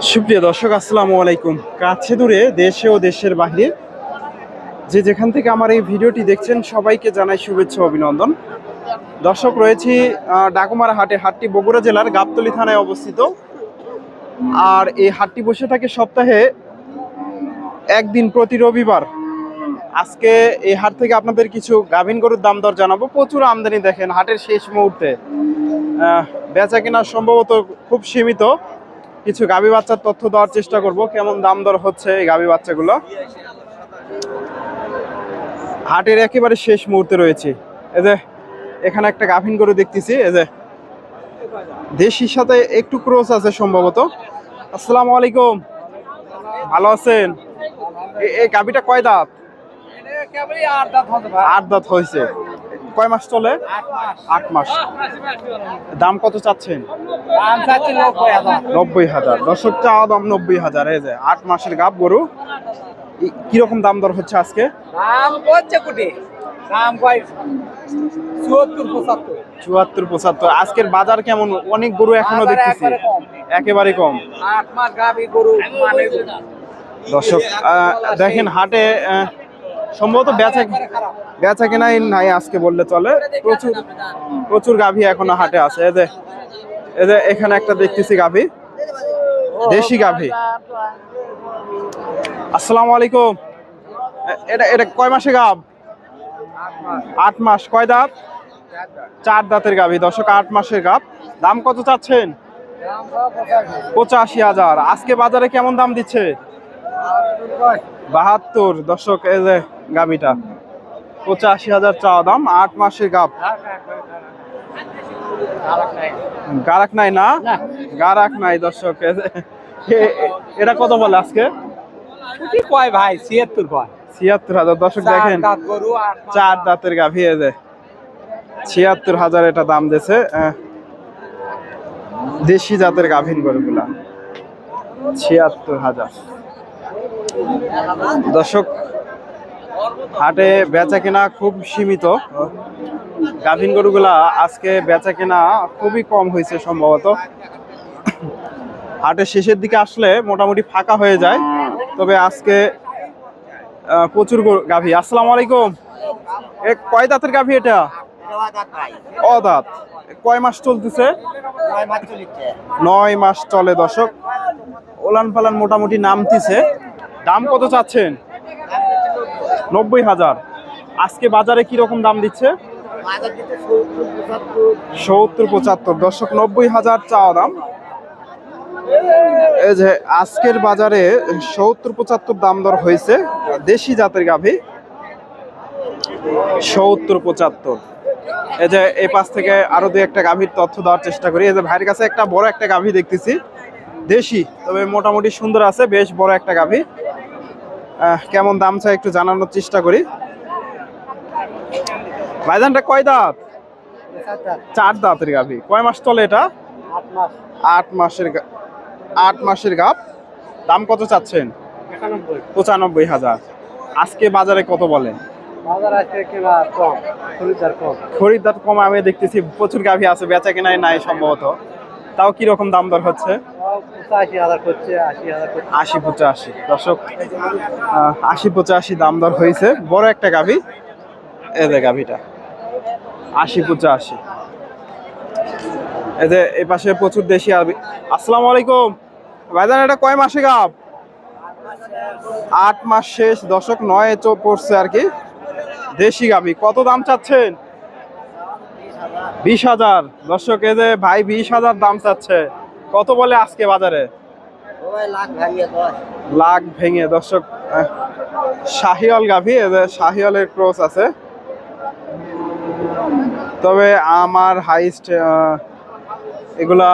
সুপ্রিয় দর্শক, আসসালামু আলাইকুম। কাছে দূরে দেশে ও দেশের বাইরে যে যেখান থেকে আমার এই ভিডিওটি দেখছেন, সবাইকে জানাই শুভেচ্ছা অভিনন্দন। দর্শক, রয়েছি ডাকুমারা হাটে, হাটটি বগুড়া জেলার গাবতলি থানায় অবস্থিত। আর এই হাটটি বসে থাকে সপ্তাহে একদিন প্রতি রবিবার। আজকে এই হাট থেকে আপনাদের কিছু গাভিন গরুর দাম দর জানাব। প্রচুর আমদানি দেখেন হাটের শেষ মুহূর্তে। বেচা কেনা সম্ভবত খুব সীমিত। কিছু গাভী বাচ্চার তথ্য দেওয়ার চেষ্টা করব কেমন দাম দর হচ্ছে এই গাভী বাচ্চাগুলো। হাটের একেবারে শেষ মুহূর্তে রয়েছে। এই যে এখানে একটা গাভিন গরু দেখতেছি এই যে। দেশির সাথে একটু ক্রোস আছে সম্ভবত। আসসালামু আলাইকুম। ভালো আছেন? এই গাভিটা কয় দাঁত? আট দাঁত হয়েছে। কয় মাস চলে? আট মাস। দাম কত চাচ্ছেন? নব্বই হাজার। দর্শক চাওয়া দাম নব্বই হাজার। এই যে আট মাসের গাব গরু। কীরকম দাম দর হচ্ছে আজকে? দাম করছে কোটি। দাম কয়? চুয়াত্তর পঁচাত্তর। আজকের বাজার কেমন? অনেক গরু এখনও দেখতেছি। একেবারে কম। আট মাস গাবি গরু। দর্শক দেখেন হাটে আহ, সম্ভবত বেচা বেচা কেনাই নাই আজকে বললে চলে। প্রচুর প্রচুর গাভী এখনও হাটে আছে। এই যে এই যে এখানে একটা দেখতেছি গাভী। দেশি গাভী। আসসালামু আলাইকুম। এটা এটা কয় মাসে গাভ? আট মাস। কয় দাঁত? চার দাঁতের গাভী। দশক আট মাসের গাভ। দাম কত চাচ্ছেন? পঁচাশি। পঁচাশি হাজার। আজকে বাজারে কেমন দাম দিচ্ছে? বাহাত্তর। দশক এই যে গাভীটা। পঁচাশি হাজার চাওয়া দাম আট মাসের নাই। গারাক নাই না। গারাক নাই দর্শক। এটা কত বলে আজকে? কয় ভাই? ছিয়াত্তর কয়। ছিয়াত্তর হাজার। দর্শক দেখেন চার দাঁতের গাভী যে। ছিয়াত্তর হাজার এটা দাম দিয়েছে দেশি জাতের গাভীন গরুগুলা। ছিয়াত্তর হাজার। দর্শক হাটে বেচা কেনা খুব সীমিত। গাভীন গরুগুলা আজকে বেচা কেনা খুবই কম হয়েছে সম্ভবত। হাটের শেষের দিকে আসলে মোটামুটি ফাঁকা হয়ে যায়। তবে আজকে প্রচুর গাভী। আসসালামু আলাইকুম। এ, কয় দাঁতের গাভী এটা? ও দাঁত। কয় মাস চলতেছে? নয় মাস চলে দশক ওলান পালান মোটামুটি নামতিছে। দাম কত চাচ্ছেন? নব্বই হাজার। আজকে বাজারে কি রকম দাম দিচ্ছে? সত্তর পঁচাত্তর। দর্শক, নব্বই হাজার চাওয়া দাম। এই যে আজকের বাজারে সত্তর পঁচাত্তর দাম দর হয়েছে দেশি জাতের গাভী। সত্তর পঁচাত্তর। এই যে এই পাশ থেকে আরও দুই একটা গাভীর তথ্য দেওয়ার চেষ্টা করি। এই যে ভাইয়ের কাছে একটা বড় একটা গাভী দেখতেছি। দেশি, তবে মোটামুটি সুন্দর আছে, বেশ বড় একটা গাভী। কেমন দাম চাই একটু জানানোর চেষ্টা করি। ভাইজানটা কয় দাঁত? চার দাঁতের গাভী। কয় মাস চলে এটা? আট মাসের আট মাসের গাভ দাম কত চাচ্ছেন? পঁচানব্বই হাজার। আজকে বাজারে কত বলেন খরিদ্দার কম। আমি দেখতেছি প্রচুর গাভী আছে, বেচা কেনাই নাই সম্ভবত। তাও কি রকম দাম দর হচ্ছে? আশি পঁচাশি। দর্শক আশি পঁচাশি দাম দর হয়েছে। বড় একটা গাভী। যে গাভীটা। আশি পঁচাশি। এই যে এই পাশে প্রচুর দেশি গাভী। আসসালামু আলাইকুম। ভাইজান এটা কয় মাসে গাভ আট মাস শেষ। দশক নয় পড়ছে আর কি। দেশি গাভী। কত দাম চাচ্ছেন? বিশ হাজার। দর্শক এই যে ভাই বিশ হাজার দাম চাচ্ছে। কত বলে আজকে বাজারে? লাখ ভেঙে। দর্শক শাহিওয়াল গাভী এদের শাহিওয়ালের ক্রস আছে। তবে আমার হাইস্ট এগুলা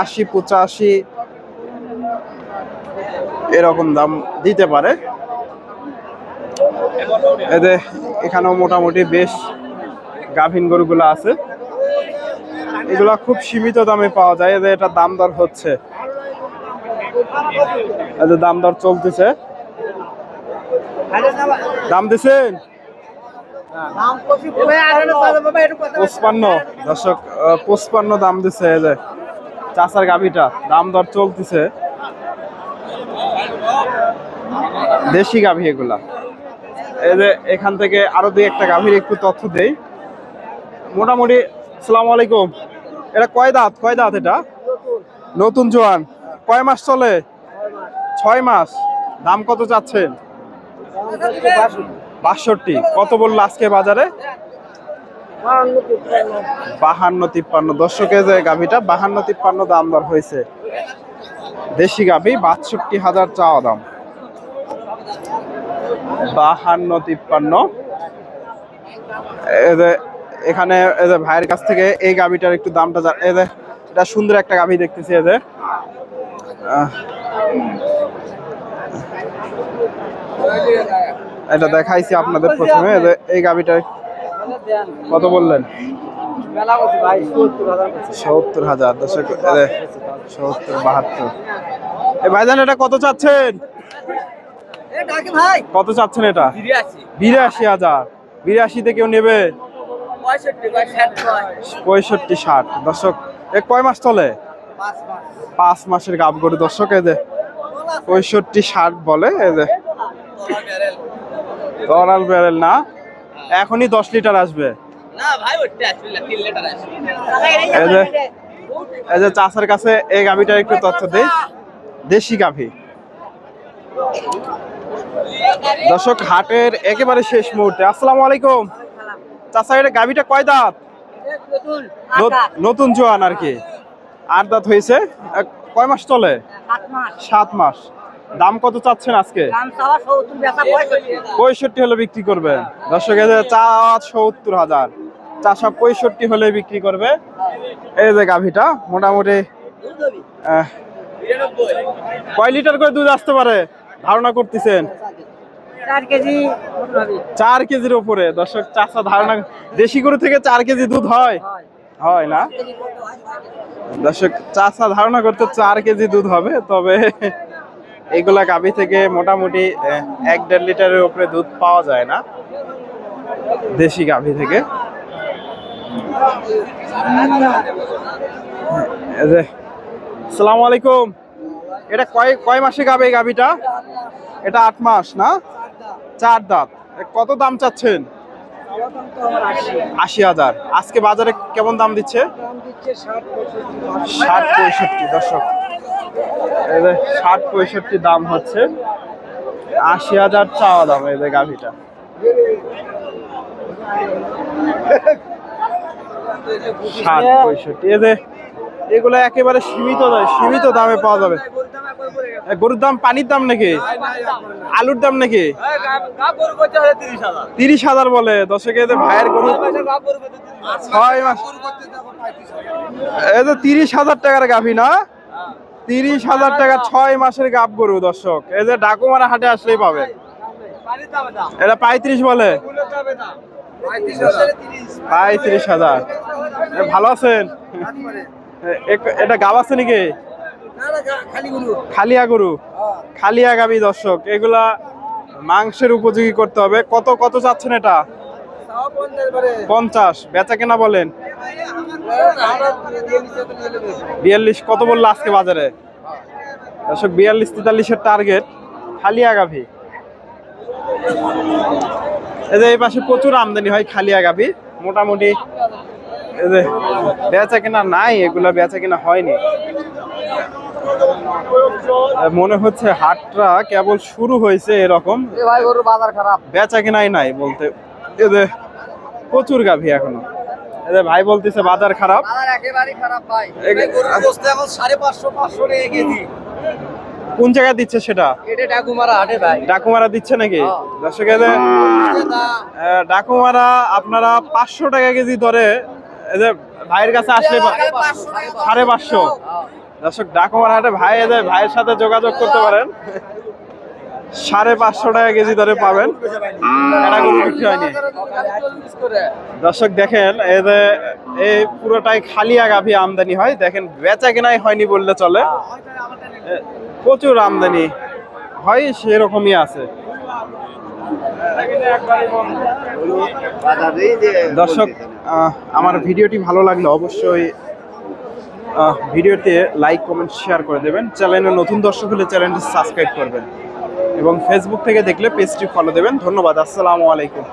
আশি পঁচাশি এরকম দাম দিতে পারে। এদের এখানেও মোটামুটি বেশ গাভীন গরুগুলো আছে। এগুলা খুব সীমিত দামে পাওয়া যায়। এদের এটা দাম দর হচ্ছে। এদের দাম দর চলতেছে। দাম দিছেন? পঁচপান্ন। দর্শক দাম দিচ্ছে এই যে চাচার গাভিটা। দাম দর চলতেছে। দেশি গাভি এগুলা। এই যে এখান থেকে আরও দুই একটা গাভীর একটু তথ্য দেই। মোটামুটি, সালাম আলাইকুম। এটা কয় দাঁত? কয় দাঁত এটা? নতুন জোয়ান। কয় মাস চলে? ছয় মাস। দাম কত চাচ্ছেন? বাষট্টি। কত বলল আজকে বাজারে? বাহান্ন তিপ্পান্ন। দর্শকে যে গাভিটা, বাহান্ন তিপ্পান্ন দাম দর হয়েছে। দেশি গাভি, বাষট্টি হাজার চাওয়া দাম। বাহান্ন তিপ্পান্ন। এখানে এই যে ভাইয়ের কাছ থেকে এই গাভিটার একটু দামটা যে এটা সুন্দর একটা গাভি দেখতেছি এই যে। আহ, এটা দেখাইছি আপনাদের প্রথমে এই যে এই গাভিটার কত বললেন? সত্তর হাজার সত্তর সত্তর বাহাত্তর। এ ভাইজান এটা কত চাচ্ছেন? ভাই। কত চাচ্ছেন এটা? বিরাশি হাজার। বিরাশিতে কেউ নেবে? পঁয়ষট্টি ষাট। দর্শক এ কয় মাস চলে? পাঁচ মাসের গাব গরু। দর্শক এই যে পঁয়ষট্টি ষাট বলে এই যে তরাল ব্যারেল না? এখনই দশ লিটার আসবে? লিটার এই যে এই যে চাষার কাছে এই গাভিটার একটু তথ্য দেই। দেশি গাভি। দর্শক হাটের একেবারে শেষ মুহূর্তে। আসসালামু আলাইকুম। চাষা এটা গাভিটা কয় দাঁত? নতুন জোয়ান আর কি। আট দাঁত হয়েছে। কয় মাস চলে? সাত মাস। দাম কত চাচ্ছেন আজকে? পঁয়ষট্টি। হলে বিক্রি করবে। দর্শক এই যে চা সত্তর হাজার। চারশো পঁয়ষট্টি হলে বিক্রি করবে। এই যে গাভিটা মোটামুটি কয় লিটার করে দুধ আসতে পারে? ধারণা করতেছেন। চার কেজির উপরে। দর্শক, চাষা ধারণা, দেশি গরু থেকে চার কেজি দুধ হয়? হয় না? দর্শক, চাষা ধারণা করতে চার কেজি দুধ হবে, তবে এগুলা গাভি থেকে মোটামুটি এক দেড় লিটারের উপরে দুধ পাওয়া যায় না। দেশি গাভি থেকে। আসসালামু আলাইকুম। এটা কয় কয় মাসে গাবে এই গাভিটা? এটা আট মাস, না? চার দাঁত। কত দাম চাচ্ছেন? আশি হাজার। আজকে বাজারে কেমন দাম দিচ্ছে? ষাট পঁয়ষট্টি, দর্শক। ষাট পঁয়ষট্টি দাম হচ্ছে। আশি হাজার চাওয়া দাম এদের গাভিটা। ষাট পঁয়ষট্টি। এদের এগুলো একেবারে সীমিত সীমিত দামে পাওয়া যাবে। গরুর দাম পানির দাম নাকি? আলুর দাম নাকি? তিরিশ হাজার বলে। দশকে ভাইয়ের গরু ছয় মাস এই তো তিরিশ হাজার টাকার গাভি না? তিরিশ হাজার টাকা ছয় মাসের গাভ গরু, দর্শক। এই যে ডাকুমারা হাটে আসলেই পাবে। এটা পঁয়ত্রিশ বলে। পঁয়ত্রিশ হাজার। ভালো আছেন? এটা গাব আছে নাকি? খালিয়া গরু? খালিয়া গাবি দর্শক। এগুলা মাংসের উপযোগী করতে হবে। কত কত চাচ্ছেন এটা? পঞ্চাশ বেচা কেনা বলেন? বিয়াল্লিশ। কত বলল আজকে বাজারে? দর্শক বিয়াল্লিশ তেতাল্লিশের টার্গেট। খালিয়া গাভি এই যে এই পাশে প্রচুর আমদানি হয় খালিয়া গাভি মোটামুটি এই যে বেচা কেনা নাই এগুলা বেচা কেনা হয়নি। মনে হচ্ছে হাটটা কেবল শুরু হয়েছে এরকম। বাজার খারাপ। বেচা কেনাই নাই বলতে। যে প্রচুর গাভী এখনও। যে ভাই বলতেছে বাজার খারাপ। কোন জায়গায় দিচ্ছে সেটা? ডাকুমারা দিচ্ছে নাকি? হ্যাঁ। দর্শক ডাকুমারা। আপনারা পাঁচশো টাকা কেজি ধরে যে ভাইয়ের কাছে আসলে সাড়ে পাঁচশো দর্শক ডাকুমারা হাটে ভাই এদের ভাইয়ের সাথে যোগাযোগ করতে পারেন। সাড়ে পাঁচশো টাকা কেজি ধরে পাবেন। হয়নি। দর্শক, দেখেন যে, এই পুরোটাই খালিয়া গাভী আমদানি হয়। দেখেন, বেচা কেনাই হয়নি বললে চলে। প্রচুর আমদানি হয়, সেরকমই আছে। দর্শক আমার ভিডিওটি ভালো লাগলে অবশ্যই ভিডিওতে লাইক কমেন্ট শেয়ার করে দেবেন। চ্যানেলে নতুন দর্শক হলে চ্যানেলটি সাবস্ক্রাইব করবেন। এবং ফেসবুক থেকে দেখলে পেজটি ফলো দেবেন। ধন্যবাদ, আসসালামু আলাইকুম।